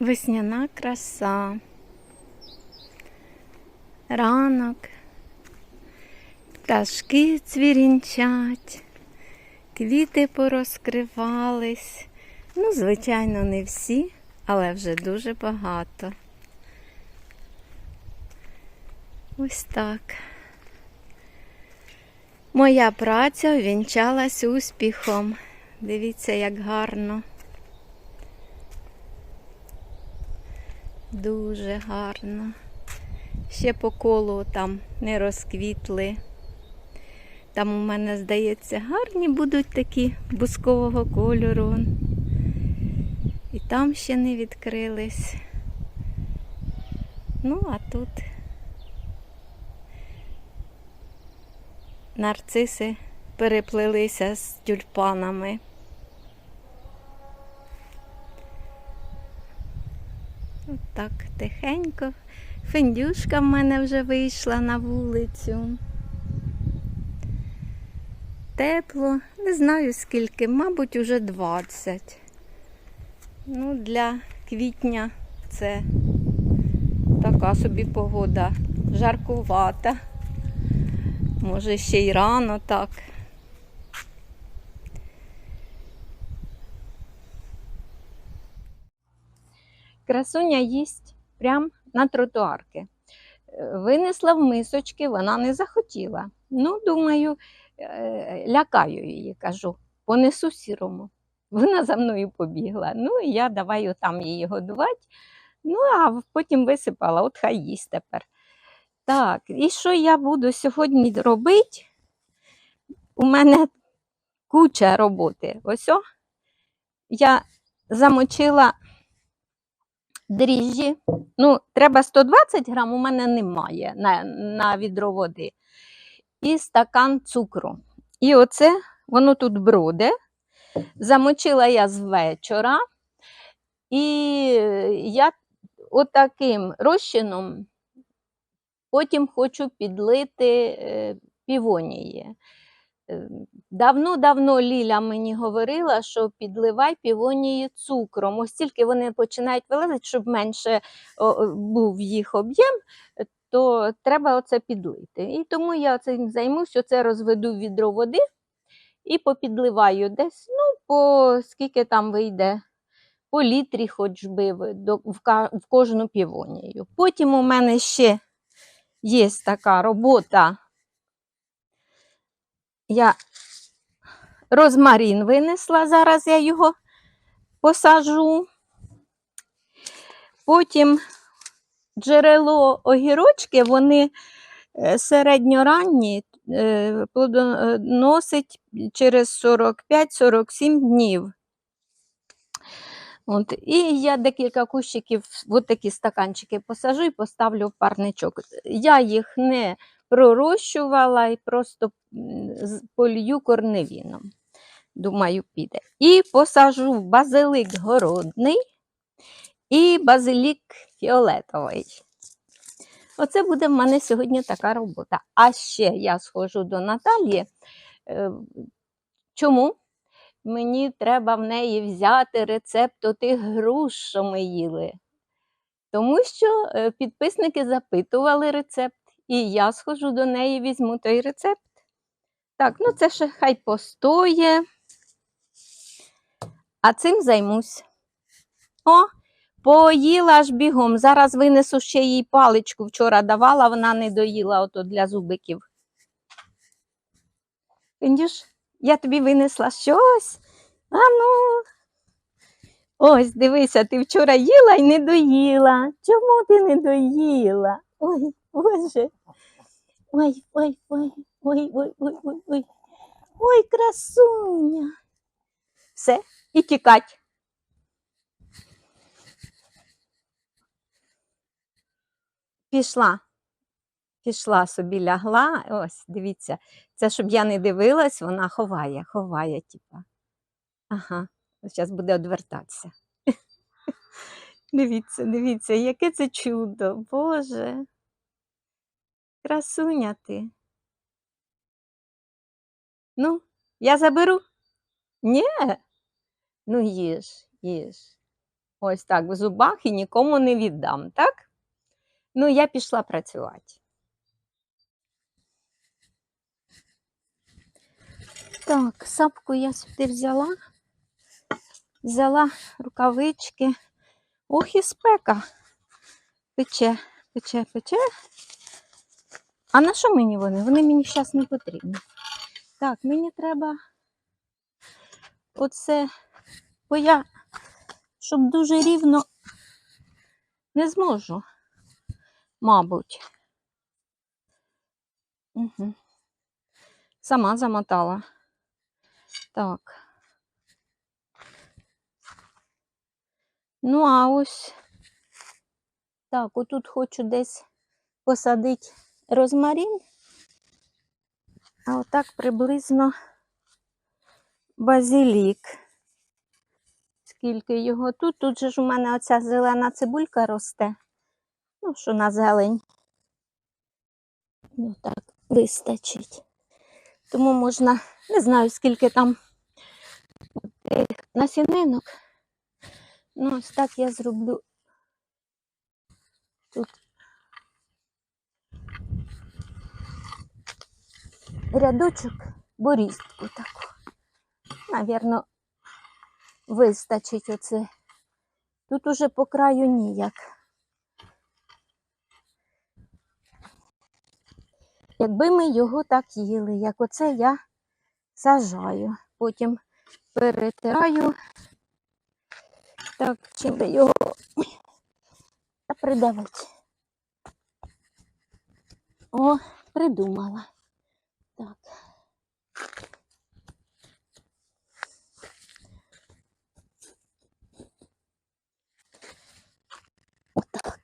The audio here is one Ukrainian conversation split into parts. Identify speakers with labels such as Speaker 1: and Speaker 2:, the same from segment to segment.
Speaker 1: Весняна краса. Ранок. Пташки цвірінчать, квіти порозкривались. Ну, звичайно, не всі, але вже дуже багато. Ось так. Моя праця увінчалась успіхом. Дивіться, як гарно. Дуже гарно. Ще по колу там не розквітли. Там у мене, здається, гарні будуть такі бускового кольору. І там ще не відкрились. Ну, а тут нарциси переплелися з тюльпанами. От так тихенько. Фендюшка в мене вже вийшла на вулицю. Тепло, не знаю скільки, мабуть, уже 20. Ну, для квітня це така собі погода жаркувата. Може, ще й рано так. Красуня їсть прямо на тротуарки. Е, Винесла в мисочки, вона не захотіла. Ну, думаю, е, лякаю її, кажу, понесу сірому. Вона за мною побігла. Ну, і я давай там її годувати. Ну, а потім висипала, от хай їсть тепер. Так, і що я буду сьогодні робити? У мене куча роботи. Ось о, я замочила дріжджі. Ну, треба 120 грам, у мене немає на, на відро води. І стакан цукру. І оце воно тут броде. Замочила я з вечора. І я отаким розчином потім хочу підлити е, півонії. Давно-давно Ліля мені говорила, що підливай півонії цукром. Ось тільки вони починають вилазити, щоб менше був їх об'єм, то треба оце підлити. І тому я цим займусь, оце розведу відро води і попідливаю десь, ну, по скільки там вийде, по літрі хоч би в кожну півонію. Потім у мене ще є така робота. Я розмарин винесла, зараз я його посажу. Потім джерело огірочки, вони е, середньоранні, е, плодоносить через 45-47 днів. От, і я декілька кущиків, от такі стаканчики посажу і поставлю в парничок. Я їх не пророщувала і просто полью корневіном. Думаю, піде. І посажу базилик городний і базилік фіолетовий. Оце буде в мене сьогодні така робота. А ще я схожу до Наталії. Е, Чому? Мені треба в неї взяти рецепт отих груш, що ми їли. Тому що е, підписники запитували рецепт, і я схожу до неї, візьму той рецепт. Так, ну це ще хай постоє. А цим займусь. О, поїла аж бігом. Зараз винесу ще їй паличку. Вчора давала, вона не доїла ото для зубиків. Індюш, я тобі винесла щось. А ну. Ось, дивися, ти вчора їла і не доїла. Чому ти не доїла? Ой, Боже. Ой, ой, ой, ой, ой, ой, ой, ой. Ой, красуня. Все, і тікать. Пішла. Пішла собі лягла. Ось, дивіться. Це щоб я не дивилась, вона ховає, ховає, типа. Ага, зараз буде одвертатися. Дивіться, дивіться, яке це чудо, Боже. Красуня ти. Ну, я заберу? Ні. Ну, їж, їж. ось так в зубах і нікому не віддам, так? Ну, я пішла працювати. Так, сапку я сюди взяла, взяла рукавички. Ох, і спека. Пече, пече, пече. А на що мені вони? Вони мені зараз не потрібні. Так, мені треба оце, бо я, щоб дуже рівно не зможу, мабуть. Угу. Сама замотала. Так. Ну, а ось так, отут хочу десь посадити розмарин, а отак приблизно базилік. Скільки його тут? Тут же ж у мене оця зелена цибулька росте. Ну, що на зелень. Ну так, вистачить. Тому можна, не знаю, скільки там насінинок. Ну, ось так я зроблю тут рядочок, борістку таку. Навірно, вистачить оце. Тут уже по краю ніяк. Якби ми його так їли, як оце я сажаю, потім перетираю. Так, чим би його та придавити. О, придумала. Так. Отак.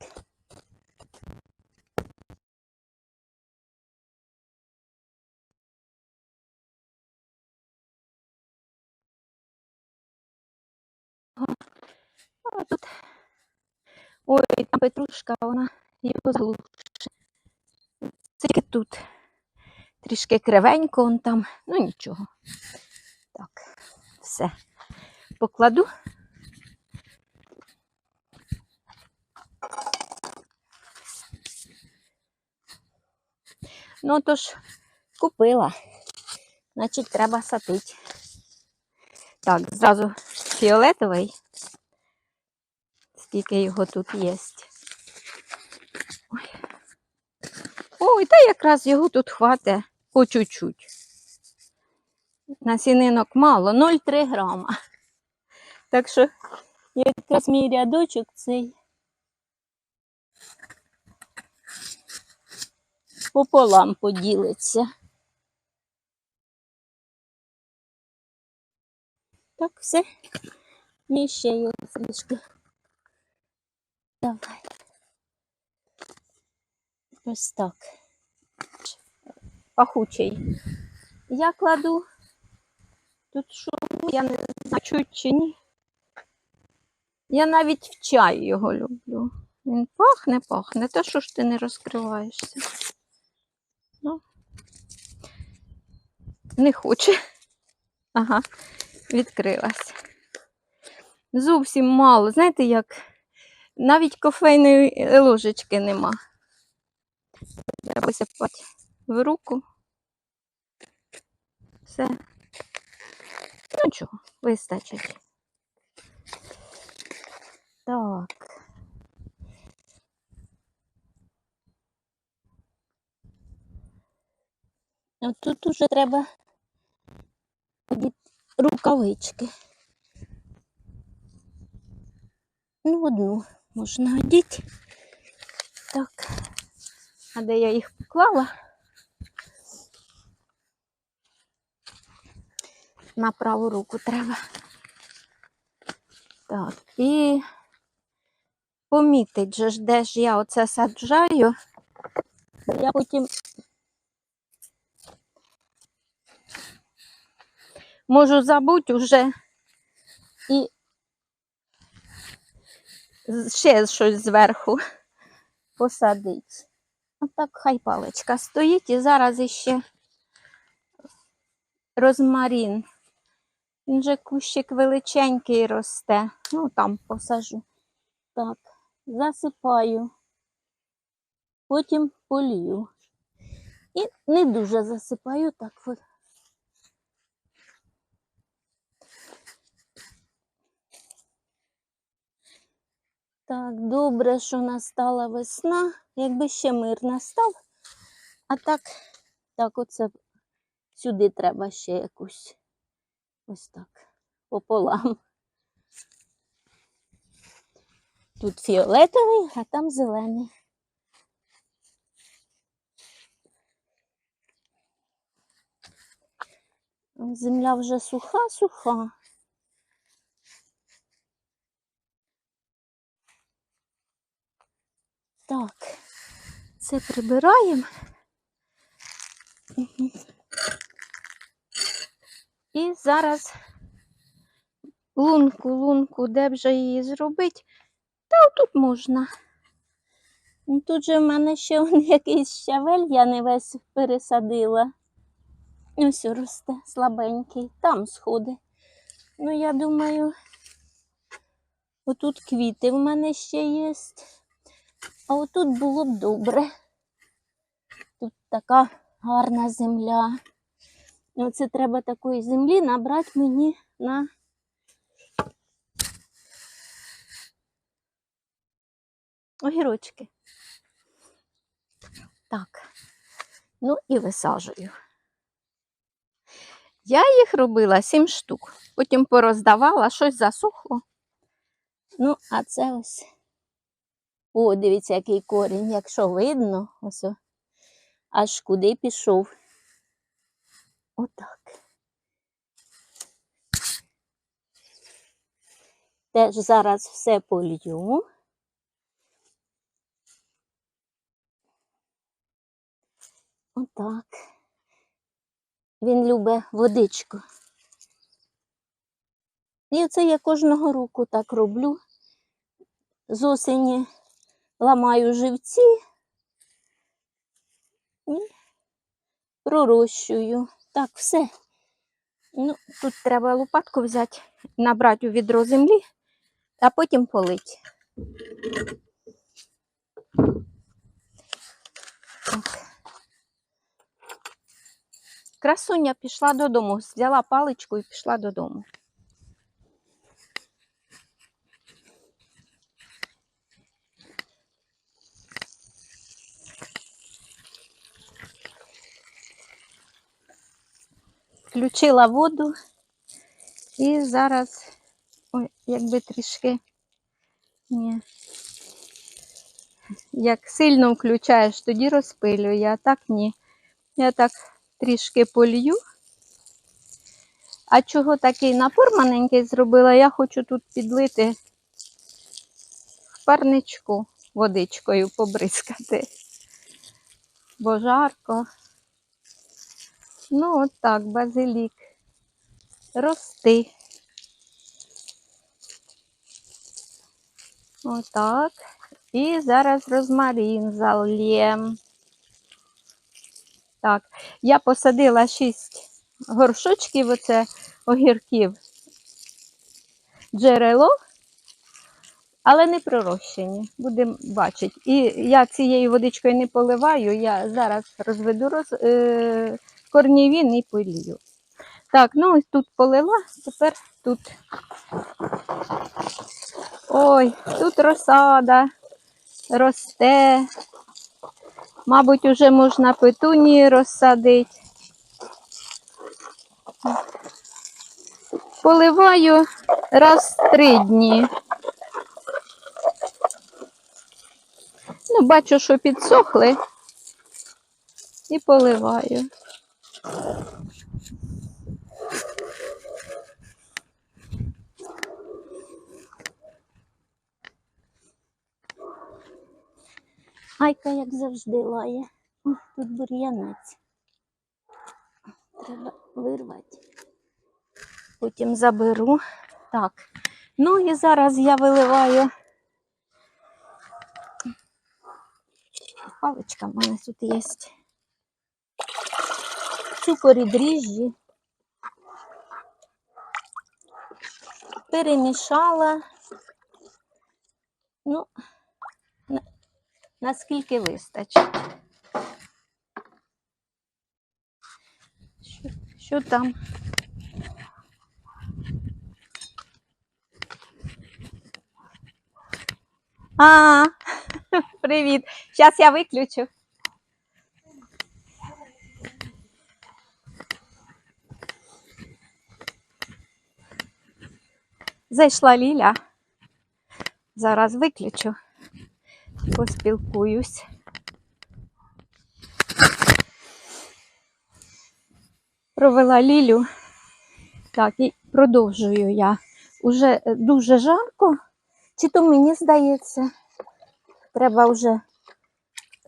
Speaker 1: А тут. Ой, там петрушка, вона його заглушить. Тільки тут трішки кривенько, он там, ну нічого. Так, все. Покладу. Ну, то ж, купила. Значить, треба садити. Так, зразу фіолетовий. Скільки його тут є. Ой. Ой, та якраз його тут хватить по чуть-чуть. Насінинок мало, 0,3 грама. Так що якраз мій рядочок цей пополам поділиться. Так, все. І ще його трішки. Давай. Ось так. Пахучий. Я кладу. Тут що, я не знаю, чуть чи ні. Я навіть в чай його люблю. Він пахне, пахне. Та що ж ти не розкриваєшся? Ну, не хоче. Ага, відкрилась. Зовсім мало. Знаєте, як навіть кофейної ложечки нема. Треба висипати в руку. Все. Ну чого, вистачить. Так. От тут уже треба рукавички. Ну, одну можна одіти. Так. А де я їх поклала? На праву руку треба. Так, і помітить же ж, де ж я оце саджаю. Я потім можу забути вже і ще щось зверху посадити. Отак хай паличка стоїть і зараз іще розмарін. Він же кущик величенький росте. Ну, там посажу. Так, засипаю, потім полью. І не дуже засипаю так. Так, добре, що настала весна. Якби ще мир настав. А так, так, оце сюди треба ще якусь. Ось так. Пополам. Тут фіолетовий, а там зелений. Земля вже суха, суха. Так, це прибираємо. І зараз лунку, лунку, де б же її зробити? Та тут можна. Ну, Тут же в мене ще якийсь щавель, я не весь пересадила. Ось росте слабенький, там сходи. Ну, я думаю, отут квіти в мене ще є. А отут було б добре. Тут така гарна земля. Ну, це треба такої землі набрати мені на огірочки. Так. Ну і висаджую. Я їх робила сім штук, потім пороздавала, щось засохло. Ну, а це ось. О, дивіться, який корінь, якщо видно, ось аж куди пішов. Отак. Теж зараз все полью. Отак. Він любить водичку. І це я кожного року так роблю. З осені ламаю живці і пророщую. Так, все. Ну, тут треба лопатку взяти, набрати у відро землі, а потім полити. Красуня пішла додому, взяла паличку і пішла додому. Включила воду і зараз, ой, якби трішки, ні. Як сильно включаєш, тоді розпилює, а так ні. Я так трішки полью. А чого такий напор маленький зробила? Я хочу тут підлити в парничку водичкою побризкати. Бо жарко. Ну, от так, базилік. Рости. Отак. І зараз розмарин зальєм. Так, я посадила 6 горшочків, оце огірків джерело, але не пророщені. Будемо бачити. І я цією водичкою не поливаю, я зараз розведу роз, е, корнівін і полію. Так, ну ось тут полила, тепер тут. Ой, тут розсада росте. Мабуть, уже можна петунії розсадити. Поливаю раз в три дні. Ну, бачу, що підсохли і поливаю. Айка, як завжди, лає. Тут бур'янець. Треба вирвати. Потім заберу. Так. Ну і зараз я виливаю. Паличка в мене тут є. Цукор і дріжджі. Перемішала. Ну, наскільки вистачить. Що, що там? А, привіт. Зараз я виключу. Зайшла Ліля. Зараз виключу. Поспілкуюсь. Провела Лілю. Так, і продовжую я. Уже е, дуже жарко. Чи то мені здається, треба вже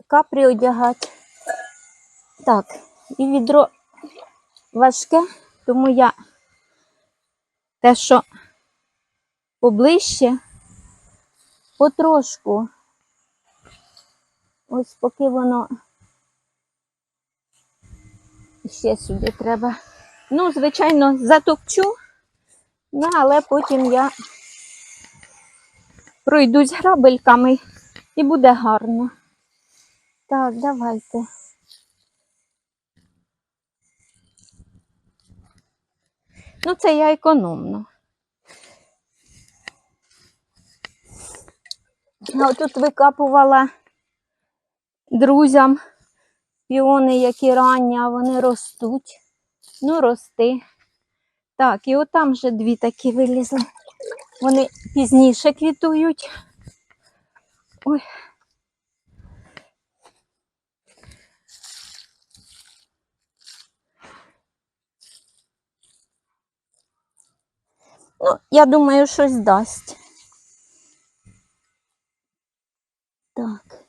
Speaker 1: капрі одягати. Так, і відро важке, тому я те, що поближче, потрошку. Ось поки воно ще сюди треба. Ну, звичайно, затопчу, ну, але потім я пройдусь грабельками і буде гарно. Так, давайте. Ну, це я економно. А тут викапувала друзям піони, які ранні, а вони ростуть. Ну, рости. Так, і отам вже дві такі вилізли. Вони пізніше квітують. Ой. Ну, я думаю, щось дасть. Так.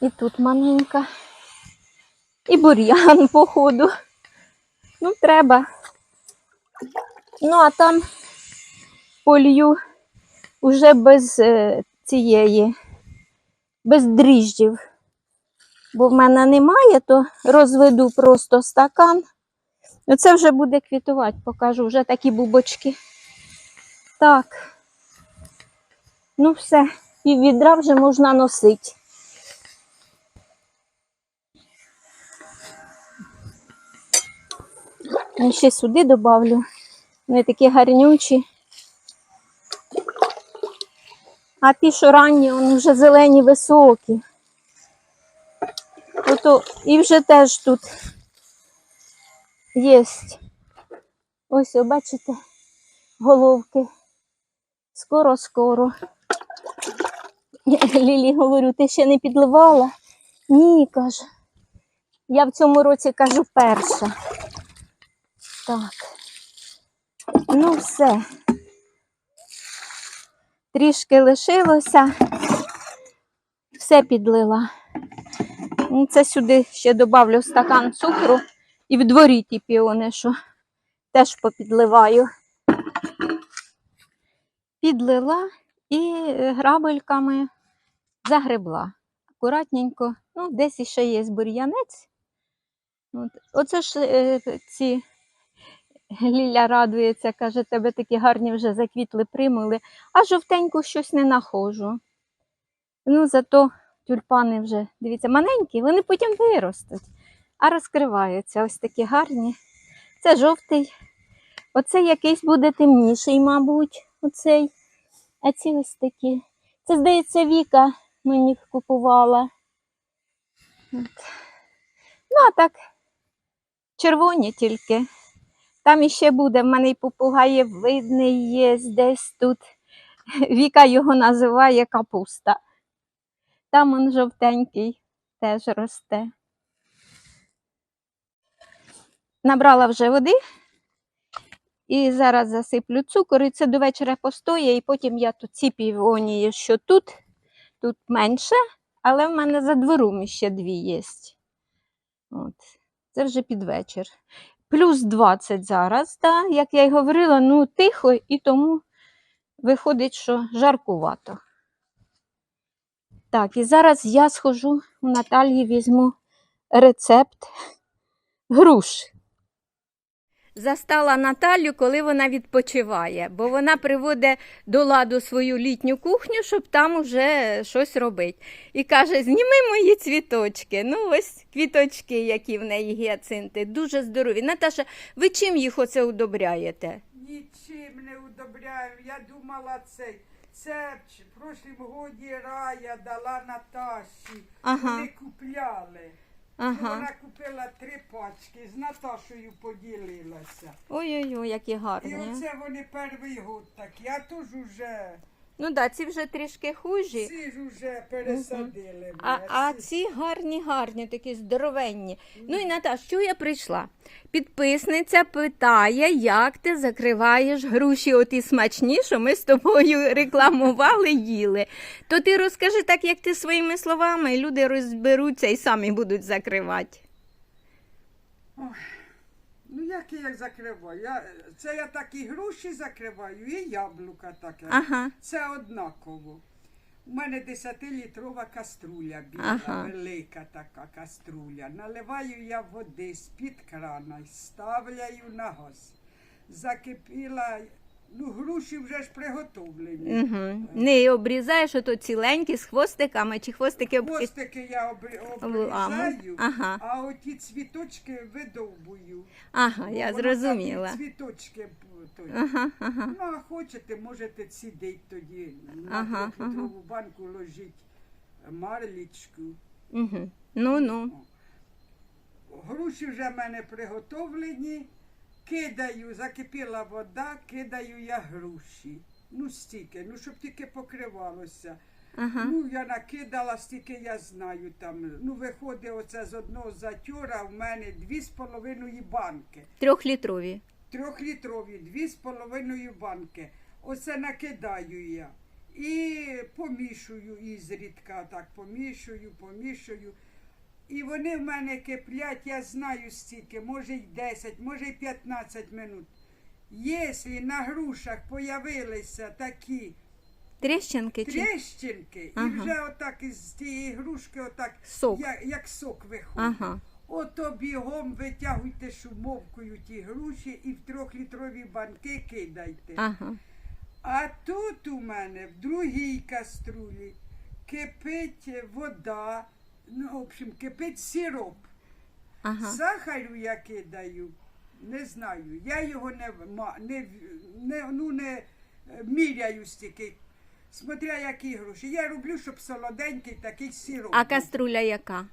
Speaker 1: І тут маленька. І бур'ян, походу. Ну, треба. Ну, а там полью уже без е, цієї, без дріжджів. Бо в мене немає, то розведу просто стакан. Ну, це вже буде квітувати, покажу вже такі бубочки. Так. Ну, все, пів відра вже можна носити. Я ще сюди добавлю. Вони такі гарнючі. А ті, що ранні, вони вже зелені високі. Ото і вже теж тут є. Ось, бачите, головки. Скоро-скоро. Лілі говорю, ти ще не підливала? Ні, каже. Я в цьому році кажу перша. Так. Ну, все. Трішки лишилося. Все підлила. Ну, Це сюди ще додавлю стакан цукру і в дворі ті піони, що теж попідливаю. Підлила і е, грабельками загребла. Акуратненько. Ну, десь ще є бур'янець. Оце ж е, ці Ліля радується, каже, тебе такі гарні вже заквітли, примили, а жовтеньку щось не нахожу. Ну, зато тюльпани вже, дивіться, маленькі, вони потім виростуть, а розкриваються ось такі гарні. Це жовтий. Оцей якийсь буде темніший, мабуть, оцей. А ці ось такі. Це, здається, Віка мені купувала. От. Ну, а так, червоні тільки. Там іще буде, в мене і попугаєвидний є десь тут. Віка його називає капуста. Там он жовтенький теж росте. Набрала вже води і зараз засиплю цукор, і це до вечора постоє, і потім я тут ці півонії, що тут, тут менше, але в мене за двором ще дві є. От. Це вже під вечір плюс 20 зараз, да? як я й говорила, ну тихо, і тому виходить, що жаркувато. Так, і зараз я схожу у Наталії візьму рецепт груш. Застала Наталю, коли вона відпочиває, бо вона приводить до ладу свою літню кухню, щоб там уже щось робити. І каже: зніми мої цвіточки. Ну, ось квіточки, які в неї гіацинти, дуже здорові. Наташа, ви чим їх оце удобряєте?
Speaker 2: Нічим не удобряю. Я думала цей. Це в прошлім годі Рая дала Наташі.
Speaker 1: Ага.
Speaker 2: Вони купляли.
Speaker 1: Ага.
Speaker 2: Вона купила три пачки, з Наташою поділилася.
Speaker 1: Ой-ой-ой, які
Speaker 2: І оце вони перший год так. Я теж уже
Speaker 1: Ну так, да, ці вже трішки хужі.
Speaker 2: ж уже пересадили.
Speaker 1: А,
Speaker 2: мене,
Speaker 1: а ці гарні, гарні, такі здоровенні. Ну і Наташ, що я прийшла? Підписниця питає, як ти закриваєш груші оті смачні, що ми з тобою рекламували, їли. То ти розкажи так, як ти своїми словами, і люди розберуться і самі будуть закривати.
Speaker 2: Ну як я закриваю? Я, це я так і груші закриваю, і яблука таке.
Speaker 1: Ага.
Speaker 2: Це однаково. У мене 10-літрова каструля біла,
Speaker 1: Ага.
Speaker 2: велика така каструля. Наливаю я води з-під крана, і ставляю на газ. Закипіла, ну груші вже ж приготовлені.
Speaker 1: Угу. Не обрізаєш ото ціленькі з хвостиками чи хвостики об...
Speaker 2: Хвостики я обрі- обрізаю,
Speaker 1: Ага.
Speaker 2: а оті цвіточки видовбую.
Speaker 1: Ага, я зрозуміла.
Speaker 2: такі Цвіточки.
Speaker 1: Ага, ага.
Speaker 2: Ну, а хочете, можете цідить тоді. На
Speaker 1: Ага,
Speaker 2: трьохлітрову банку ложіть марлічку.
Speaker 1: Угу. Ну ну.
Speaker 2: Груші вже в мене приготовлені. Кидаю, закипіла вода, кидаю я груші. Ну, стільки, ну, щоб тільки покривалося.
Speaker 1: Ага.
Speaker 2: Ну, я накидала, стільки я знаю там. Ну, виходить оце з одного затюра в мене дві з половиною банки.
Speaker 1: Трьохлітрові.
Speaker 2: Трьохлітрові, дві з половиною банки. Оце накидаю я. І помішую ізрідка, так помішую, помішую. І вони в мене киплять, я знаю стільки, може й 10, може й 15 минут. Якщо на грушах появилися такі
Speaker 1: Тріщинки чи
Speaker 2: тріщинки,
Speaker 1: Ага.
Speaker 2: і вже отак із тієї грушки, отак,
Speaker 1: Сок.
Speaker 2: Як, як сок виходить.
Speaker 1: Ага.
Speaker 2: Ото бігом витягуйте шумовкою ті груші і в трьохлітрові банки кидайте.
Speaker 1: Ага.
Speaker 2: А тут у мене в другій каструлі кипить вода, ну, в общем, кипить сироп.
Speaker 1: Ага.
Speaker 2: Сахарю я кидаю, не знаю. Я його не, ма- не, не, ну, не е, міряю стільки. Смотря які груші. Я роблю, щоб солоденький такий сироп.
Speaker 1: А
Speaker 2: був.
Speaker 1: каструля яка?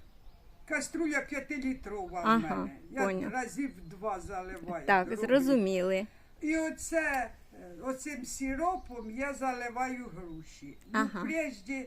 Speaker 2: Каструля п'ятилітрова в
Speaker 1: Ага,
Speaker 2: мене. Я
Speaker 1: поняв.
Speaker 2: разів два заливаю.
Speaker 1: Так,
Speaker 2: роблю.
Speaker 1: зрозуміли.
Speaker 2: І оце, е, оцим сиропом я заливаю груші.
Speaker 1: Ага.
Speaker 2: Ну, прежде,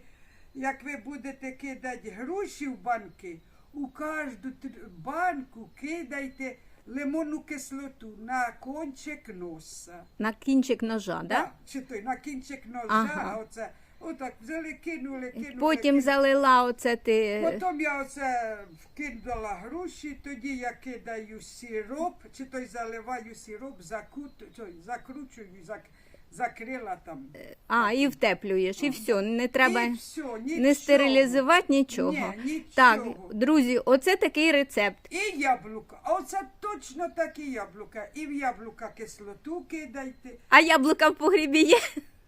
Speaker 2: як ви будете кидати груші в банки, у кожну банку кидайте лимонну кислоту на кончик носа.
Speaker 1: На кінчик ножа, да?
Speaker 2: Так, Чи той на кінчик ножа,
Speaker 1: Ага.
Speaker 2: а оце, отак взяли, кинули, кинули.
Speaker 1: Потім
Speaker 2: кинули.
Speaker 1: залила оце ти.
Speaker 2: Потім я оце вкидала груші, тоді я кидаю сироп, чи той заливаю сироп, закут, той, закручую, зак, закрила там.
Speaker 1: А, і втеплюєш, і все. Не треба
Speaker 2: І все, нічого.
Speaker 1: не стерилізувати нічого.
Speaker 2: Ні, нічого.
Speaker 1: Так, друзі, оце такий рецепт.
Speaker 2: І яблука. А оце точно такі яблука. І в яблука кислоту кидайте.
Speaker 1: А яблука в погрібі є.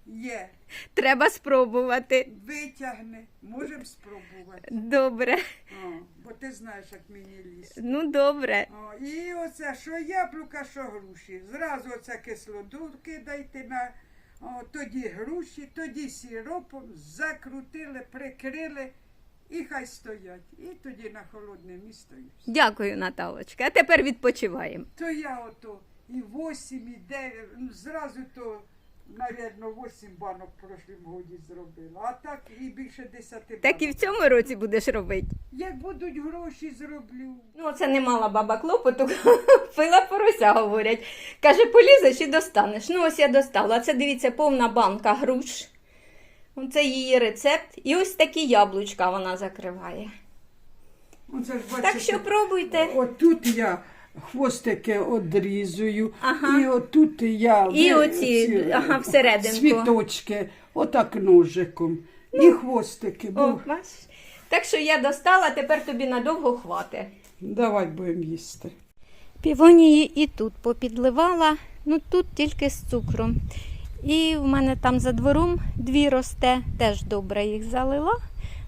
Speaker 2: Є.
Speaker 1: Треба спробувати.
Speaker 2: Витягне. Можемо спробувати.
Speaker 1: Добре.
Speaker 2: О, бо ти знаєш, як мені лізти.
Speaker 1: Ну, добре.
Speaker 2: О, і оце, що яблука, що груші. Зразу оце кислоту кидайте на о, тоді груші, тоді сиропом, закрутили, прикрили і хай стоять. І тоді на холодне місто.
Speaker 1: Дякую, Наталочка. А тепер відпочиваємо.
Speaker 2: То я ото і 8, і 9, ну зразу то, навірно, 8 банок в прошлім годі зробила. А так і більше 10 банок.
Speaker 1: Так і в цьому році будеш робити.
Speaker 2: Як будуть гроші, зроблю.
Speaker 1: Ну, це не мала баба клопоту, пила порося, говорять. Каже, полізеш і достанеш. Ну, ось я достала. Це дивіться, повна банка груш. Це її рецепт. І ось такі яблучка вона закриває.
Speaker 2: Оце ж
Speaker 1: Так що пробуйте.
Speaker 2: Отут я хвостики одрізую,
Speaker 1: Ага.
Speaker 2: і отут я
Speaker 1: І оці,
Speaker 2: ці,
Speaker 1: ага, всерединку.
Speaker 2: цвіточки, отак ножиком. І хвостики. Бо...
Speaker 1: О, бачиш? Так що я достала, тепер тобі надовго хватить.
Speaker 2: Давай будемо їсти.
Speaker 1: Півонії і тут попідливала, ну тут тільки з цукром. І в мене там за двором дві росте, теж добре їх залила.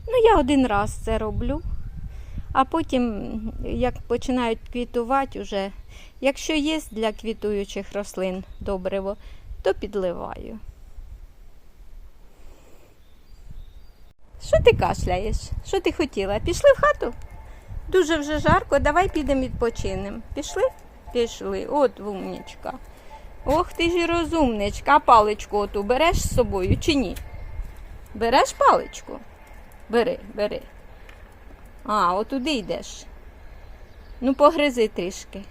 Speaker 1: Ну, я один раз це роблю. А потім, як починають квітувати, уже, якщо є для квітуючих рослин добриво, то підливаю. Що ти кашляєш? Що ти хотіла? Пішли в хату? Дуже вже жарко, давай підемо відпочинемо. Пішли? Пішли. От умнічка. Ох ти ж і розумничка. Паличку оту береш з собою чи ні? Береш паличку? Бери, бери. А, отуди йдеш. Ну, погризи трішки.